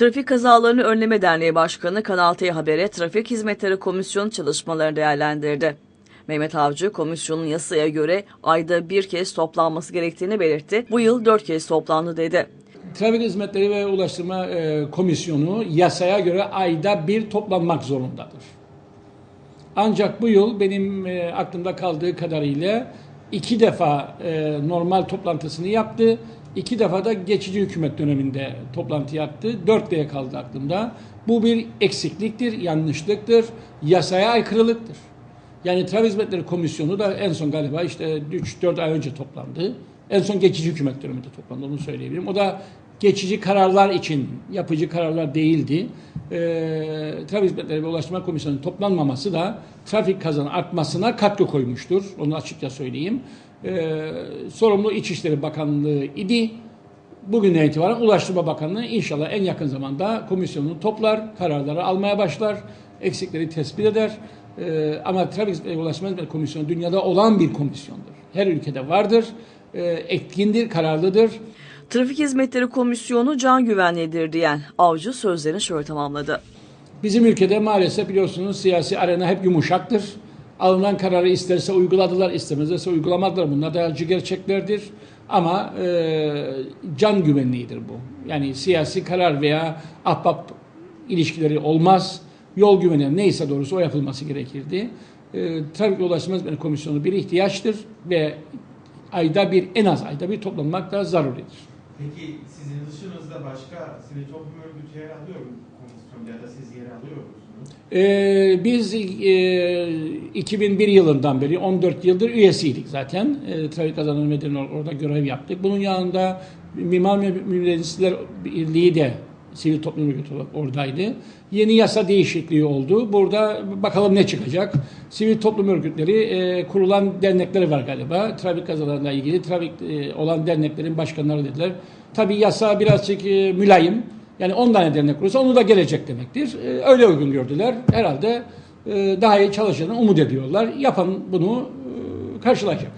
Trafik Kazalarını Önleme Derneği Başkanı Kanal T Haber'e Trafik Hizmetleri Komisyonu çalışmalarını değerlendirdi. Mehmet Avcı, komisyonun yasaya göre ayda bir kez toplanması gerektiğini belirtti. Bu yıl dört kez toplandı dedi. Trafik Hizmetleri ve Ulaştırma e, Komisyonu yasaya göre ayda bir toplanmak zorundadır. Ancak bu yıl benim e, aklımda kaldığı kadarıyla iki defa e, normal toplantısını yaptı. iki defa da geçici hükümet döneminde toplantı yaptı. Dört diye kaldı aklımda. Bu bir eksikliktir, yanlışlıktır, yasaya aykırılıktır. Yani Trafik Hizmetleri Komisyonu da en son galiba işte 3-4 ay önce toplandı. En son geçici hükümet döneminde toplandı onu söyleyebilirim. O da geçici kararlar için yapıcı kararlar değildi. Ee, Trafik Hizmetleri ve Ulaştırma Komisyonu'nun toplanmaması da trafik kazanı artmasına katkı koymuştur. Onu açıkça söyleyeyim. Ee, sorumlu İçişleri Bakanlığı idi. Bugünden itibaren Ulaştırma Bakanlığı inşallah en yakın zamanda komisyonunu toplar, kararları almaya başlar, eksikleri tespit eder. Ee, ama Trafik ve Ulaştırma Hizmetleri Komisyonu dünyada olan bir komisyondur. Her ülkede vardır, ee, etkindir, kararlıdır. Trafik Hizmetleri Komisyonu can güvenliğidir diyen Avcı sözlerini şöyle tamamladı. Bizim ülkede maalesef biliyorsunuz siyasi arena hep yumuşaktır. Alınan kararı isterse uyguladılar, istemezse uygulamadılar. Bunlar da gerçeklerdir. Ama e, can güvenliğidir bu. Yani siyasi karar veya ahbap ilişkileri olmaz. Yol güveni neyse doğrusu o yapılması gerekirdi. E, Trafik Ulaştırma Hizmetleri Komisyonu bir ihtiyaçtır ve ayda bir en az ayda bir toplanmak da zaruridir. Peki sizin dışınızda başka sivil toplum örgütü yer alıyor mu komisyonda ya da siz yer alıyor musunuz? Ee, biz e, 2001 yılından beri 14 yıldır üyesiydik zaten. E, Trafik Kazanı Müdürlüğü'nde orada görev yaptık. Bunun yanında Mimar Mühendisler Birliği de sivil toplum örgütü oradaydı. Yeni yasa değişikliği oldu. Burada bakalım ne çıkacak. Sivil toplum örgütleri e, kurulan dernekleri var galiba. Trafik kazalarıyla ilgili trafik e, olan derneklerin başkanları dediler. Tabii yasa birazcık e, mülayim. Yani 10 tane dernek kurulsa onu da gelecek demektir. E, öyle uygun gördüler. Herhalde e, daha iyi çalışacağını umut ediyorlar. Yapan bunu e, karşılayacak.